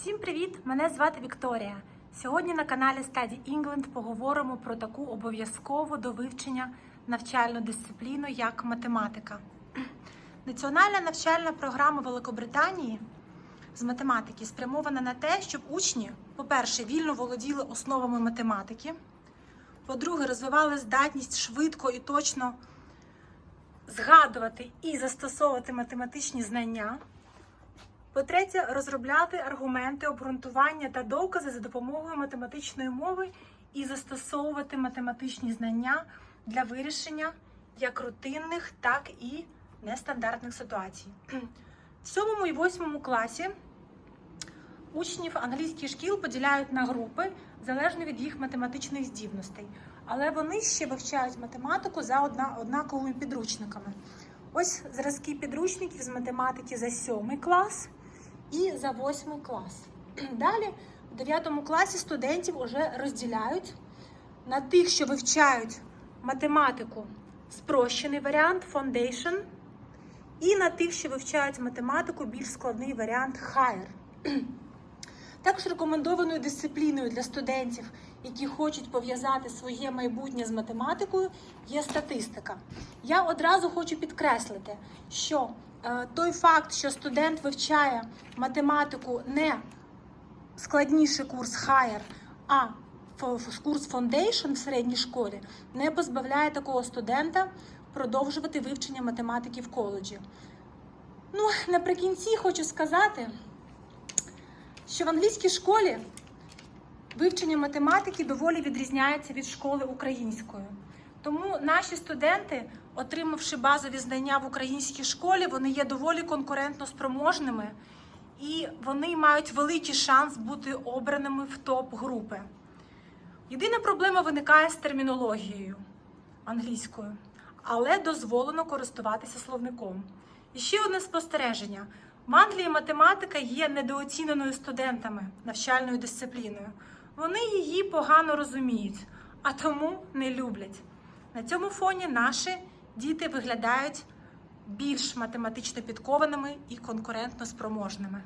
Всім привіт! Мене звати Вікторія. Сьогодні на каналі Study England поговоримо про таку обов'язкову до вивчення навчальну дисципліну, як математика. Національна навчальна програма Великобританії з математики спрямована на те, щоб учні, по-перше, вільно володіли основами математики, по-друге, розвивали здатність швидко і точно згадувати і застосовувати математичні знання. По-третє, розробляти аргументи, обґрунтування та докази за допомогою математичної мови і застосовувати математичні знання для вирішення як рутинних, так і нестандартних ситуацій. В сьомому і восьмому класі учнів англійських шкіл поділяють на групи залежно від їх математичних здібностей, але вони ще вивчають математику за одна, однаковими підручниками. Ось зразки підручників з математики за сьомий клас і за восьмий клас. Далі в 9 класі студентів вже розділяють на тих, що вивчають математику спрощений варіант Foundation, і на тих, що вивчають математику більш складний варіант Higher. Також рекомендованою дисципліною для студентів, які хочуть пов'язати своє майбутнє з математикою, є статистика. Я одразу хочу підкреслити, що той факт, що студент вивчає математику не складніший курс Higher, а курс Foundation в середній школі, не позбавляє такого студента продовжувати вивчення математики в коледжі. Ну, наприкінці хочу сказати, що в англійській школі вивчення математики доволі відрізняється від школи української. Тому наші студенти, отримавши базові знання в українській школі, вони є доволі конкурентно спроможними і вони мають великий шанс бути обраними в топ-групи. Єдина проблема виникає з термінологією англійською, але дозволено користуватися словником. І ще одне спостереження: в Англії математика є недооціненою студентами навчальною дисципліною. Вони її погано розуміють, а тому не люблять. На цьому фоні наші діти виглядають більш математично підкованими і конкурентно спроможними.